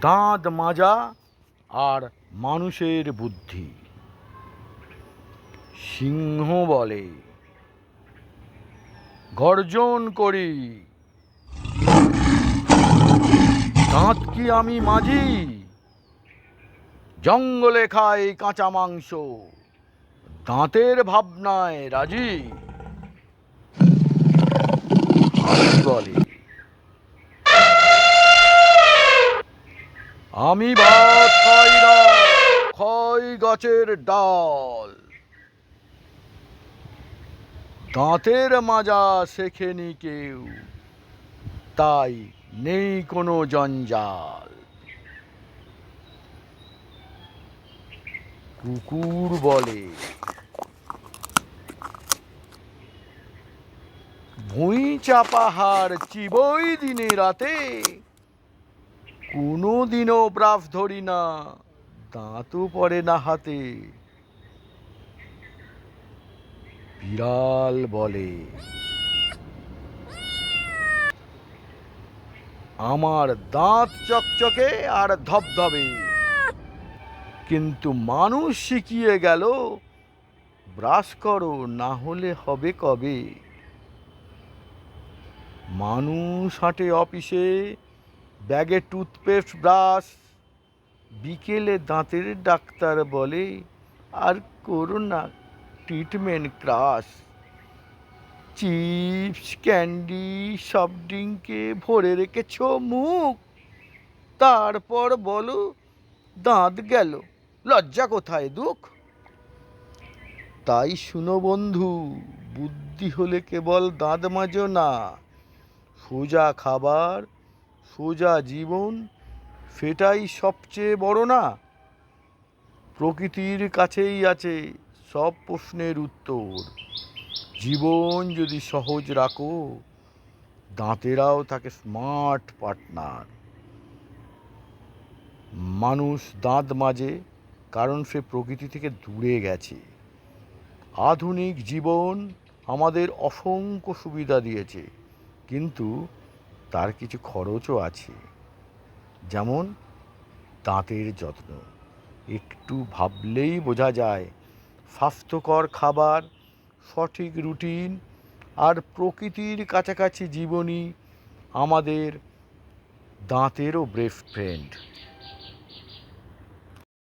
দাঁত মাজা আর মানুষের বুদ্ধি। সিংহ বলে, গর্জন করি। দাঁত কি আমি মাজি? জঙ্গলে খাই কাঁচা মাংস। দাঁতের ভাবনায় রাজি। বলে আমি ভাত খাই না, খাই গাছের ডাল। দাঁতের মাজা শেখেনি কেউ, তাই নেই কোনো জঞ্জাল। কুকুর বলে, ভুঁই চাপাহার চিবই দিনে রাতে কোনো দিনও ব্রাফ ধরি না, দাঁতও পড়ে না হাতে। বিড়াল বলে, আমার দাঁত চকচকে আর ধবধবে। কিন্তু মানুষ শিখিয়ে গেল, ব্রাশ করো, না হলে হবে কবে? মানুষ হাঁটে অফিসে ব্যাগে টুথপেস্ট, ব্রাশ, বিকেলে দাঁতের ডাক্তার বলে, আর করো না, ট্রিটমেন্ট ক্রাশ। চিপস, ক্যান্ডি, সব ড্রিঙ্কে ভরে রেখেছ মুখ। তারপর বলো, দাঁত গেল, লজ্জা কোথায় দুঃখ? তাই শুনো বন্ধু, বুদ্ধি হলে কেবল দাঁত মাজো না। সোজা খাবার সোজা জীবন সেটাই সবচেয়ে বড় না? প্রকৃতির কাছেই আছে সব প্রশ্নের উত্তর। জীবন যদি সহজ রাখো, দাঁতেরাও থাকে স্মার্ট পার্টনার মানুষ দাঁত মাজে কারণ সে প্রকৃতি থেকে দূরে গেছে। আধুনিক জীবন আমাদের অসংখ্য সুবিধা দিয়েছে। কিন্তু তার কিছু খরচও আছে। যেমন দাঁতের যত্ন। একটু ভাবলেই বোঝা যায়, স্বাস্থ্যকর খাবার, সঠিক রুটিন আর প্রকৃতির কাছাকাছি জীবনই আমাদের দাঁতেরও বেস্ট ফ্রেন্ড